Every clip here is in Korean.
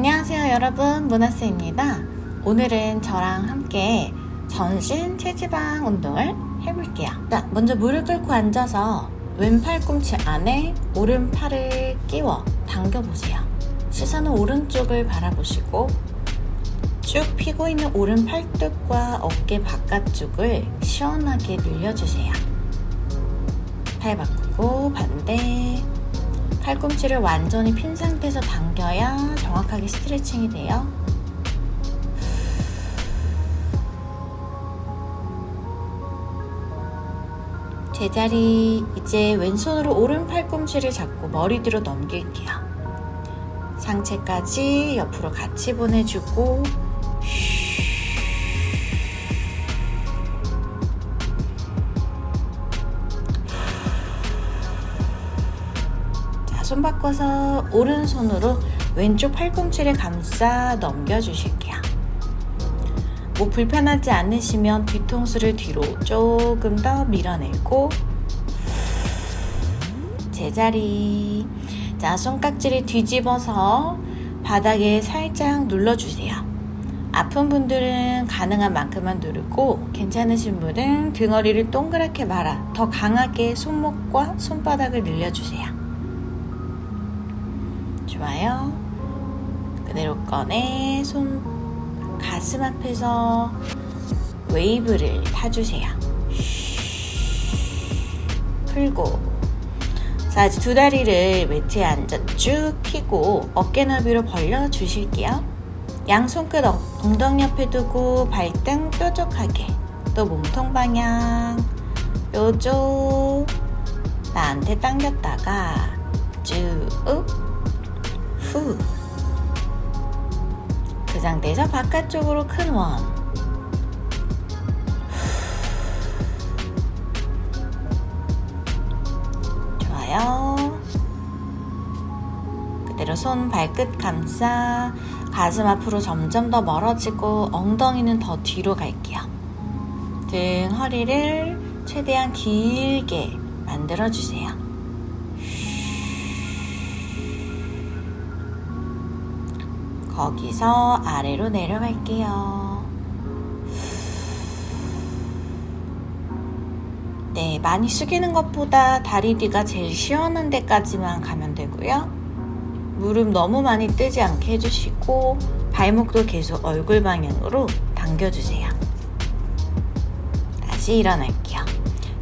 안녕하세요 여러분. 문하스입니다. 오늘은 저랑 함께 전신 체지방 운동을 해볼게요. 자, 먼저 무릎 꿇고 앉아서 왼 팔 꿈치 안에 오른팔을 끼워 당겨보세요. 시선은 오른쪽을 바라보시고 쭉 피고 있는 오른 팔뚝과 어깨 바깥쪽을 시원하게 늘려주세요. 팔 바꾸고 반대 팔꿈치를 완전히 핀 상태에서 당겨야 정확하게 스트레칭이 돼요. 제자리 이제 왼손으로 오른 팔꿈치를 잡고 머리 뒤로 넘길게요. 상체까지 옆으로 같이 보내주고 손 바꿔서 오른손으로 왼쪽 팔꿈치를 감싸 넘겨주실게요. 뭐 불편하지 않으시면 뒤통수를 뒤로 조금 더 밀어내고 제자리 자 손깍지를 뒤집어서 바닥에 살짝 눌러주세요. 아픈 분들은 가능한 만큼만 누르고 괜찮으신 분은 등허리를 동그랗게 말아 더 강하게 손목과 손바닥을 늘려주세요. 좋아요. 그대로 꺼내 손 가슴 앞에서 웨이브를 타주세요. 풀고 자 이제 두 다리를 매트에 앉아 쭉 펴고 어깨 너비로 벌려 주실게요. 양 손끝 엉- 엉덩이 옆에 두고 발등 뾰족하게 또 몸통 방향 요쪽 나한테 당겼다가 쭉 후 그 상태에서 바깥쪽으로 큰 원. 좋아요. 그대로 손 발끝 감싸 가슴 앞으로 점점 더 멀어지고 엉덩이는 더 뒤로 갈게요. 등 허리를 최대한 길게 만들어 주세요. 거기서 아래로 내려갈게요. 네, 많이 숙이는 것보다 다리 뒤가 제일 시원한 데까지만 가면 되고요. 무릎 너무 많이 뜨지 않게 해주시고 발목도 계속 얼굴 방향으로 당겨주세요. 다시 일어날게요.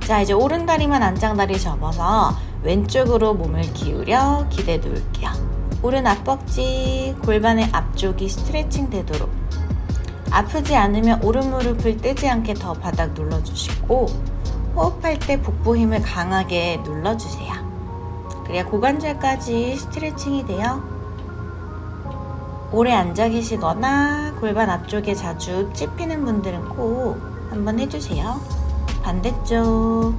자, 이제 오른 다리만 안장다리 접어서 왼쪽으로 몸을 기울여 기대 놓을게요. 오른 앞벅지, 골반의 앞쪽이 스트레칭 되도록 아프지 않으면 오른 무릎을 뜨지 않게 더 바닥 눌러주시고 호흡할 때 복부 힘을 강하게 눌러주세요. 그래야 고관절까지 스트레칭이 돼요. 오래 앉아 계시거나 골반 앞쪽에 자주 찝히는 분들은 꼭 한번 해주세요. 반대쪽.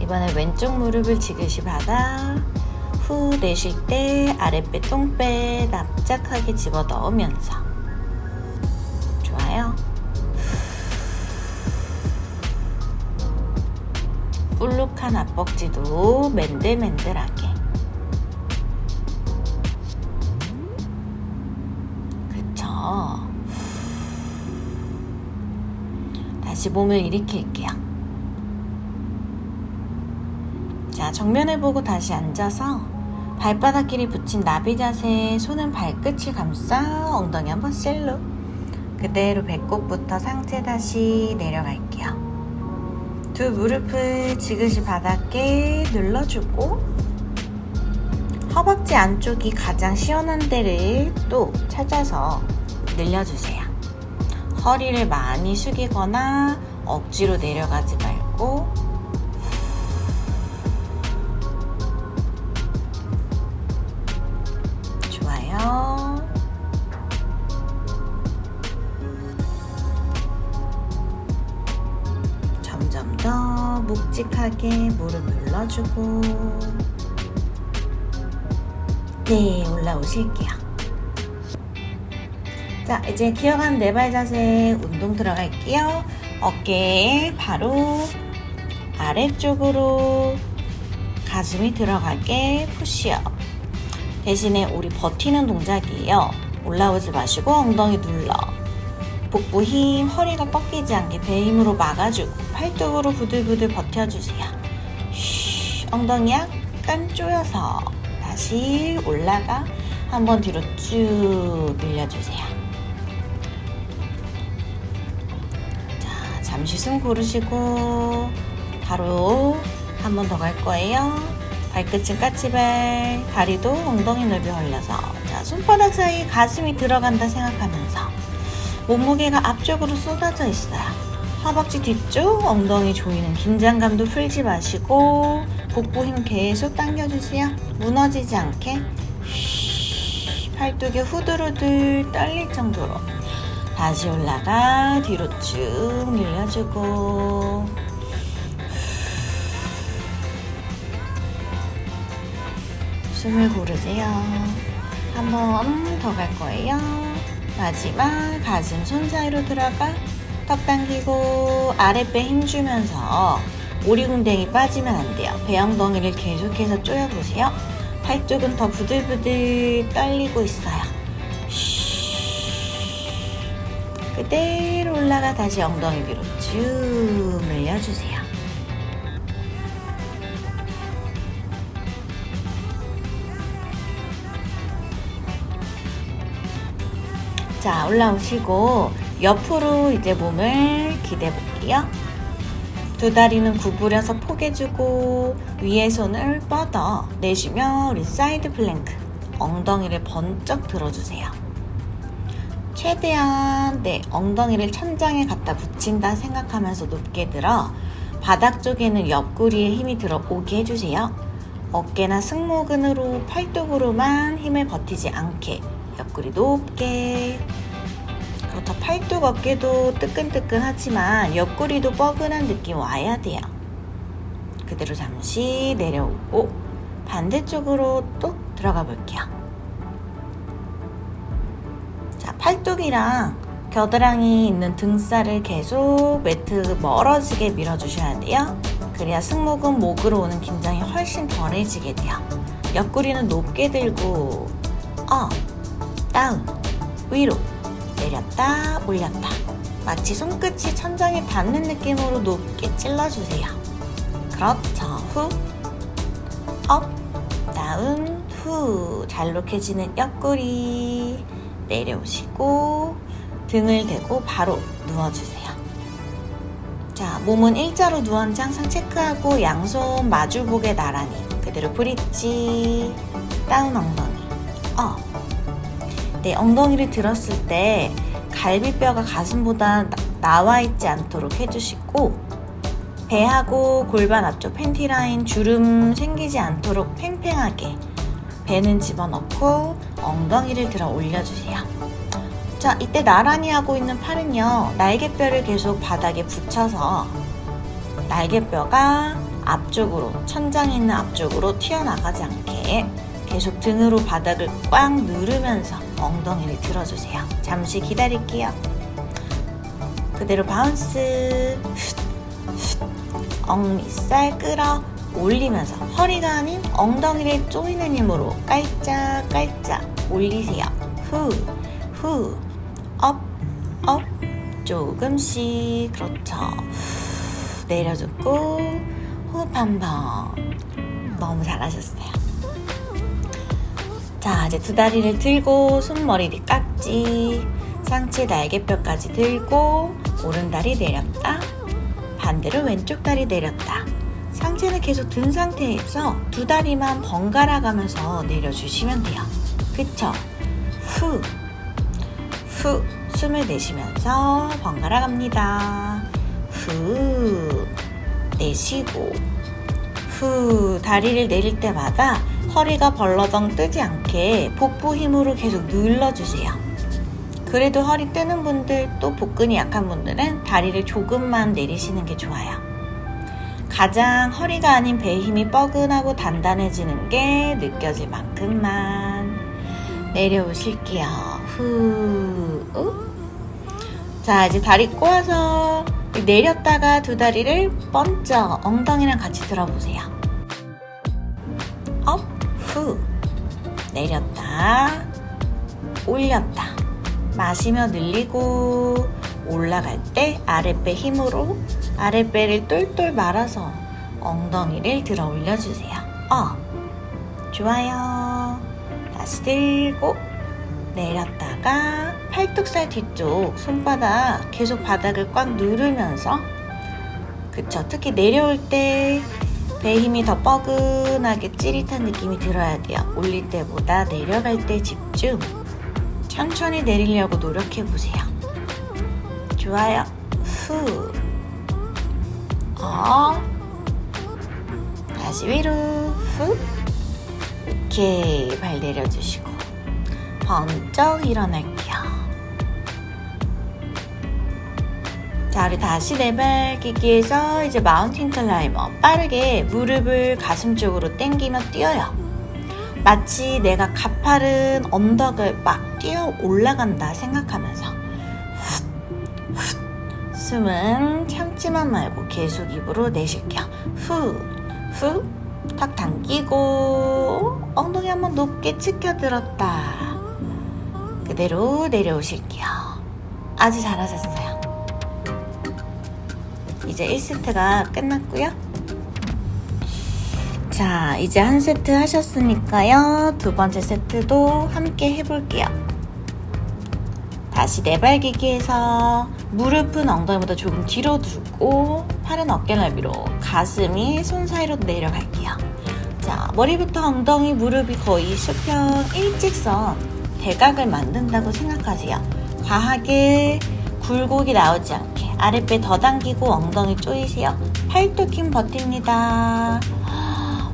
이번에 왼쪽 무릎을 지그시 바닥. 후 내쉴 때 아랫배 똥배 납작하게 집어 넣으면서. 좋아요. 울룩한 앞벅지도 맨들맨들하게. 그쵸. 다시 몸을 일으킬게요. 자, 정면을 보고 다시 앉아서 발바닥 길이 붙인 나비 자세, 손은 발끝을 감싸 엉덩이 한번 셀로. 그대로 배꼽부터 상체 다시 내려갈게요. 두 무릎을 지그시 바닥에 눌러주고 허벅지 안쪽이 가장 시원한 데를 또 찾아서 늘려주세요. 허리를 많이 숙이거나 억지로 내려가지 말고 묵직하게 무릎 눌러주고. 네 올라오실게요. 자 이제 기어가는 네발 자세 운동 들어갈게요. 어깨 바로 아래쪽으로 가슴이 들어가게 푸시업. 대신에 우리 버티는 동작이에요. 올라오지 마시고 엉덩이 눌러. 복부 힘, 허리가 꺾이지 않게 배 힘으로 막아주고 팔뚝으로 부들부들 버텨주세요. 쉬, 엉덩이 약간 조여서 다시 올라가 한번 뒤로 쭉 밀려주세요. 자, 잠시 숨 고르시고 바로 한 번 더 갈 거예요. 발끝은 까치발, 다리도 엉덩이 넓이 벌려서 자, 손바닥 사이 가슴이 들어간다 생각하면서 몸무게가 앞쪽으로 쏟아져 있어요. 허벅지 뒤쪽 엉덩이 조이는 긴장감도 풀지 마시고 복부 힘 계속 당겨주세요. 무너지지 않게 쉬, 팔뚝에 후들후들 떨릴 정도로 다시 올라가 뒤로 쭉 밀려주고 숨을 고르세요. 한 번 더 갈 거예요. 마지막 가슴 손 사이로 들어가 턱 당기고 아랫배 힘주면서 오리궁뎅이 빠지면 안 돼요. 배엉덩이를 계속해서 조여보세요. 팔뚝은 더 부들부들 떨리고 있어요. 쉬. 그대로 올라가 다시 엉덩이 위로 쭉 밀려주세요. 자, 올라오시고 옆으로 이제 몸을 기대 볼게요. 두 다리는 구부려서 포개주고 위에 손을 뻗어 내쉬며 우리 사이드 플랭크 엉덩이를 번쩍 들어주세요. 최대한 네 엉덩이를 천장에 갖다 붙인다 생각하면서 높게 들어 바닥 쪽에는 옆구리에 힘이 들어오게 해주세요. 어깨나 승모근으로 팔뚝으로만 힘을 버티지 않게 옆구리 높게 그렇죠. 팔뚝 어깨도 뜨끈뜨끈하지만 옆구리도 뻐근한 느낌 와야 돼요. 그대로 잠시 내려오고 반대쪽으로 또 들어가 볼게요. 자, 팔뚝이랑 겨드랑이 있는 등살을 계속 매트 멀어지게 밀어주셔야 돼요. 그래야 승모근 목으로 오는 긴장이 훨씬 덜해지게 돼요. 옆구리는 높게 들고 업, 다운, 위로 내렸다 올렸다. 마치 손끝이 천장에 닿는 느낌으로 높게 찔러주세요. 그렇죠. 후. 업, 다운, 후. 잘록해지는 옆구리. 내려오시고 등을 대고 바로 누워주세요. 자 몸은 일자로 누웠는지 항상 체크하고 양손 마주보게 나란히 그대로 브릿지 다운 엉덩이 업 네, 엉덩이를 들었을 때 갈비뼈가 가슴보다 나, 와 있지 않도록 해주시고 배하고 골반 앞쪽 팬티 라인 주름 생기지 않도록 팽팽하게 배는 집어넣고 엉덩이를 들어 올려주세요. 자, 이때 나란히 하고 있는 팔은요, 날개뼈를 계속 바닥에 붙여서 날개뼈가 앞쪽으로, 천장에 있는 앞쪽으로 튀어나가지 않게 계속 등으로 바닥을 꽉 누르면서 엉덩이를 들어주세요. 잠시 기다릴게요. 그대로 바운스. 엉밑살 끌어 올리면서 허리가 아닌 엉덩이를 조이는 힘으로 깔짝깔짝 올리세요. 후, 후, 업, 업. 조금씩. 그렇죠. 후, 내려줬고, 호흡 한 번. 너무 잘하셨어요. 자, 이제 두 다리를 들고 손머리 뒤 깍지, 상체 날개뼈까지 들고 오른 다리 내렸다. 반대로 왼쪽 다리 내렸다. 상체는 계속 든 상태에서 두 다리만 번갈아 가면서 내려주시면 돼요. 그쵸? 후, 후, 숨을 내쉬면서 번갈아 갑니다. 후, 내쉬고, 후, 다리를 내릴 때마다 허리가 벌러덩 뜨지 않게 복부 힘으로 계속 눌러주세요. 그래도 허리 뜨는 분들 또 복근이 약한 분들은 다리를 조금만 내리시는 게 좋아요. 가장 허리가 아닌 배 힘이 뻐근하고 단단해지는 게 느껴질 만큼만 내려오실게요. 후. 자, 이제 다리 꼬아서 내렸다가 두 다리를 번쩍 엉덩이랑 같이 들어보세요. 내렸다 올렸다 마시며 늘리고 올라갈 때 아랫배 힘으로 아랫배를 똘똘 말아서 엉덩이를 들어 올려주세요. 어, 좋아요. 다시 들고 내렸다가 팔뚝살 뒤쪽 손바닥 계속 바닥을 꽉 누르면서 그쵸. 특히 내려올 때 배 힘이 더 뻐근하게 찌릿한 느낌이 들어야 돼요. 올릴 때보다 내려갈 때 집중. 천천히 내리려고 노력해 보세요. 좋아요. 후. 어. 다시 위로. 후. 오케이. 발 내려주시고. 번쩍 일어날게요. 자, 우리 다시 내발기기에서 이제 마운틴 클라이머. 빠르게 무릎을 가슴 쪽으로 당기며 뛰어요. 마치 내가 가파른 언덕을 막 뛰어 올라간다 생각하면서. 숨은 참지만 말고 계속 입으로 내쉴게요. 후, 후, 탁 당기고 엉덩이 한번 높게 치켜들었다. 그대로 내려오실게요. 아주 잘하셨어요. 이제 1세트가 끝났고요. 자, 이제 한 세트 하셨으니까요. 두 번째 세트도 함께 해볼게요. 다시 내발기기에서 무릎은 엉덩이보다 조금 뒤로 두고 팔은 어깨 넓이로 가슴이 손 사이로 내려갈게요. 자, 머리부터 엉덩이, 무릎이 거의 수평 일직선 대각을 만든다고 생각하세요. 과하게 굴곡이 나오지 않게 아랫배 더 당기고 엉덩이 조이세요. 팔뚝 힘 버팁니다.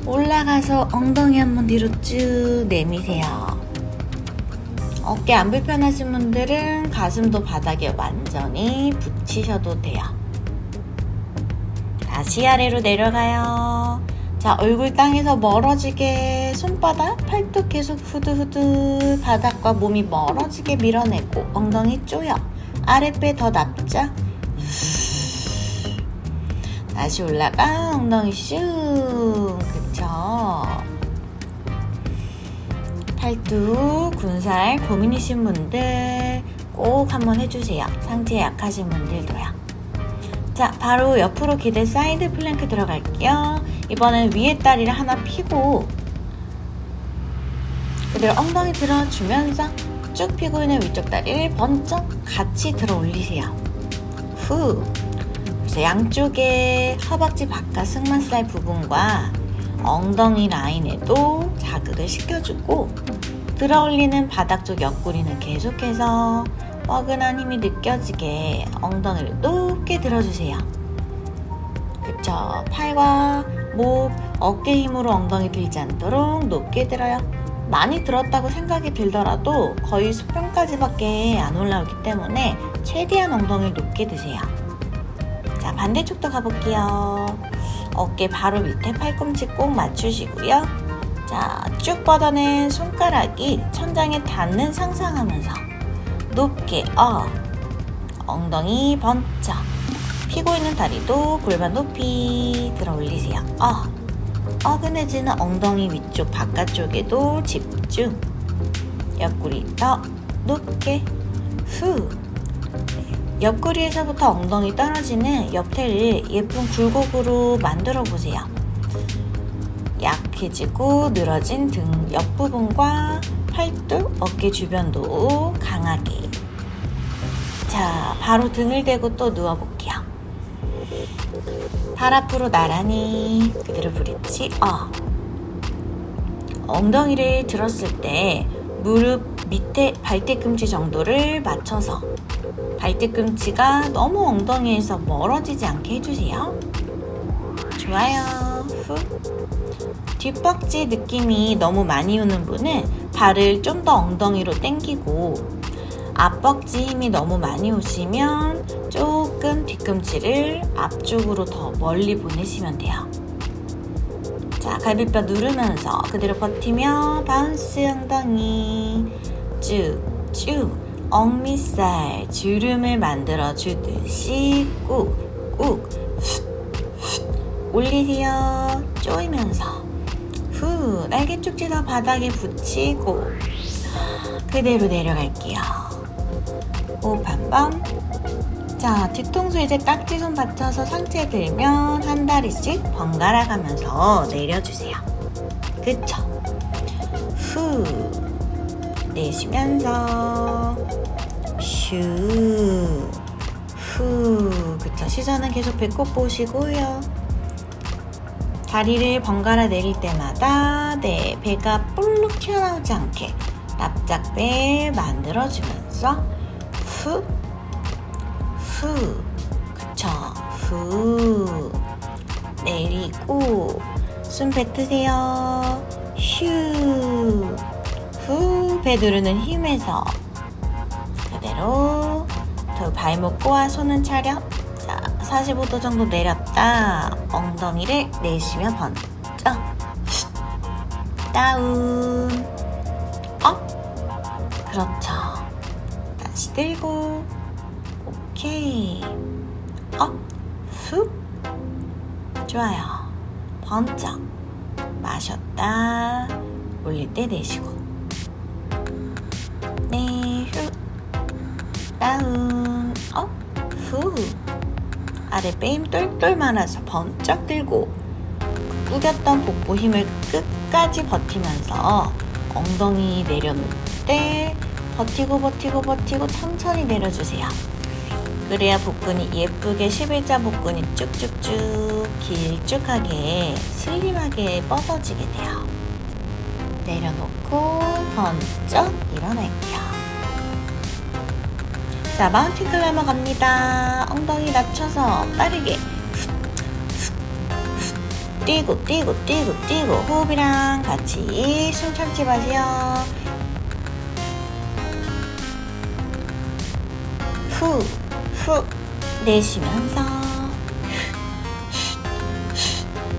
올라가서 엉덩이 한번 뒤로 쭉 내미세요. 어깨 안 불편하신 분들은 가슴도 바닥에 완전히 붙이셔도 돼요. 다시 아래로 내려가요. 자, 얼굴 땅에서 멀어지게 손바닥, 팔뚝 계속 후두후두 바닥과 몸이 멀어지게 밀어내고 엉덩이 쪼여. 아랫배 더 납작. 다시 올라가 엉덩이 슝. 그쵸? 팔뚝, 군살 고민이신 분들 꼭 한번 해주세요. 상체 약하신 분들도요. 자, 바로 옆으로 기대 사이드 플랭크 들어갈게요. 이번엔 위에 다리를 하나 펴고 그대로 엉덩이 들어주면서 쭉 펴고 있는 위쪽 다리를 번쩍 같이 들어 올리세요. 후. 그래서 양쪽에 허벅지 바깥 승마살 부분과 엉덩이 라인에도 자극을 시켜주고 들어 올리는 바닥 쪽 옆구리는 계속해서 뻐근한 힘이 느껴지게 엉덩이를 높게 들어주세요. 그쵸. 팔과 목, 어깨 힘으로 엉덩이 들지 않도록 높게 들어요. 많이 들었다고 생각이 들더라도 거의 수평까지밖에 안 올라오기 때문에 최대한 엉덩이를 높게 드세요. 자, 반대쪽도 가볼게요. 어깨 바로 밑에 팔꿈치 꼭 맞추시고요. 자, 쭉 뻗어낸 손가락이 천장에 닿는 상상하면서 높게 어 엉덩이 번쩍 피고 있는 다리도 골반 높이 들어 올리세요. 어 어근해지는 엉덩이 위쪽 바깥쪽에도 집중 옆구리 더 높게 후 옆구리에서부터 엉덩이 떨어지는 옆태를 예쁜 굴곡으로 만들어 보세요. 약해지고 늘어진 등 옆부분과 팔뚝, 어깨 주변도 강하게. 자, 바로 등을 대고 또 누워볼게요. 발 앞으로 나란히 그대로 브릿지 어. 엉덩이를 들었을 때 무릎 밑에 발뒤꿈치 정도를 맞춰서 발뒤꿈치가 너무 엉덩이에서 멀어지지 않게 해주세요. 좋아요. 후. 뒷벅지 느낌이 너무 많이 오는 분은 발을 좀 더 엉덩이로 당기고 앞벅지 힘이 너무 많이 오시면 조금 뒤꿈치를 앞쪽으로 더 멀리 보내시면 돼요. 자, 갈비뼈 누르면서 그대로 버티며 바운스 엉덩이 쭉쭉 억미살 주름을 만들어 주듯이 꾹꾹 올리세요. 쪼이면서 후, 날개 쪽지도 바닥에 붙이고 그대로 내려갈게요. 호흡 한 번. 자, 뒤통수 이제 딱지 손 받쳐서 상체 들면 한 다리씩 번갈아 가면서 내려주세요. 그쵸? 후. 내쉬면서 슈. 후. 그쵸? 시선은 계속 배꼽 보시고요. 다리를 번갈아 내릴 때마다 내 배가 볼록 튀어나오지 않게 납작배 만들어주면서 후, 후, 그쵸, 후, 내리고 숨 뱉으세요. 휴, 후, 배 누르는 힘에서 그대로 더 발목 꼬아 손은 차려. 자, 45도 정도 내렸다. 엉덩이를 내쉬며 번쩍. 다운. 업. 그렇죠. 다시 들고. 오케이. 업. 후. 좋아요. 번쩍. 마셨다. 올릴 때 내쉬고. 다운. 업. 후. 아랫배 힘 똘똘 많아서 번쩍 들고 구겼던 복부 힘을 끝까지 버티면서 엉덩이 내려놓을 때 버티고 버티고 버티고 천천히 내려주세요. 그래야 복근이 예쁘게 11자 복근이 쭉쭉쭉 길쭉하게 슬림하게 뻗어지게 돼요. 내려놓고 번쩍 일어날게요. 자, 마운틴 클라이머 갑니다. 엉덩이 낮춰서 빠르게 뛰고 뛰고 뛰고 뛰고 호흡이랑 같이 숨 참지 마세요. 후, 후 내쉬면서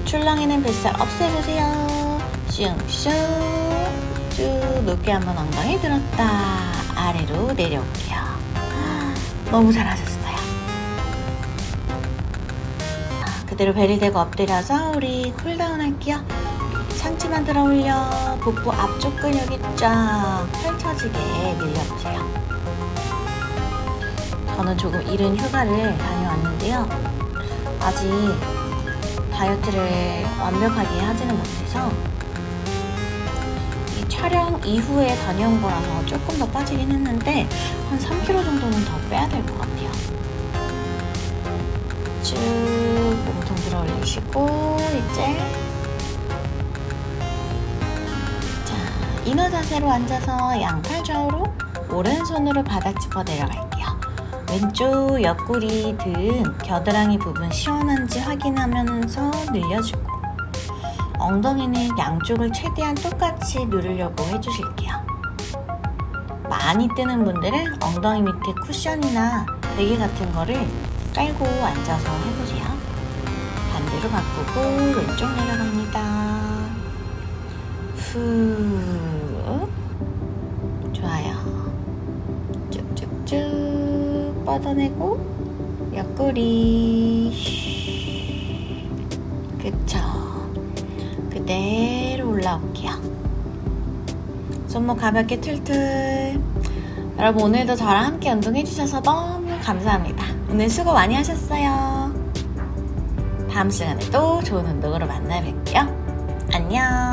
출렁이는 뱃살 없애주세요. 슝슝 쭉 높게 한번 엉덩이 들었다 아래로 내려올게요. 너무 잘하셨어요. 아, 그대로 배를 대고 엎드려서 우리 쿨다운 할게요. 상체만 들어 올려 복부 앞쪽 근육이 쫙 펼쳐지게 늘려보세요. 저는 조금 이른 휴가를 다녀왔는데요. 아직 다이어트를 완벽하게 하지는 못해서 이 촬영 이후에 다녀온 거라서 조금 더 빠지긴 했는데 한 3kg 정도는 더 빼야 될 것 같아요. 쭉 몸통 들어 올리시고 이제 자 인어 자세로 앉아서 양팔 좌우로 오른손으로 바닥 짚어 내려갈게요. 왼쪽 옆구리 등 겨드랑이 부분 시원한지 확인하면서 늘려주고 엉덩이는 양쪽을 최대한 똑같이 누르려고 해주실게요. 많이 뜨는 분들은 엉덩이 밑에 쿠션이나 베개 같은 거를 깔고 앉아서 해보세요. 반대로 바꾸고 왼쪽 내려갑니다. 후. 좋아요. 쭉쭉쭉 뻗어내고 옆구리. 그쵸. 그대로 올라올게요. 손목 가볍게 툴툴. 여러분 오늘도 저랑 함께 운동해주셔서 너무 감사합니다. 오늘 수고 많이 하셨어요. 다음 시간에 또 좋은 운동으로 만나 뵐게요. 안녕.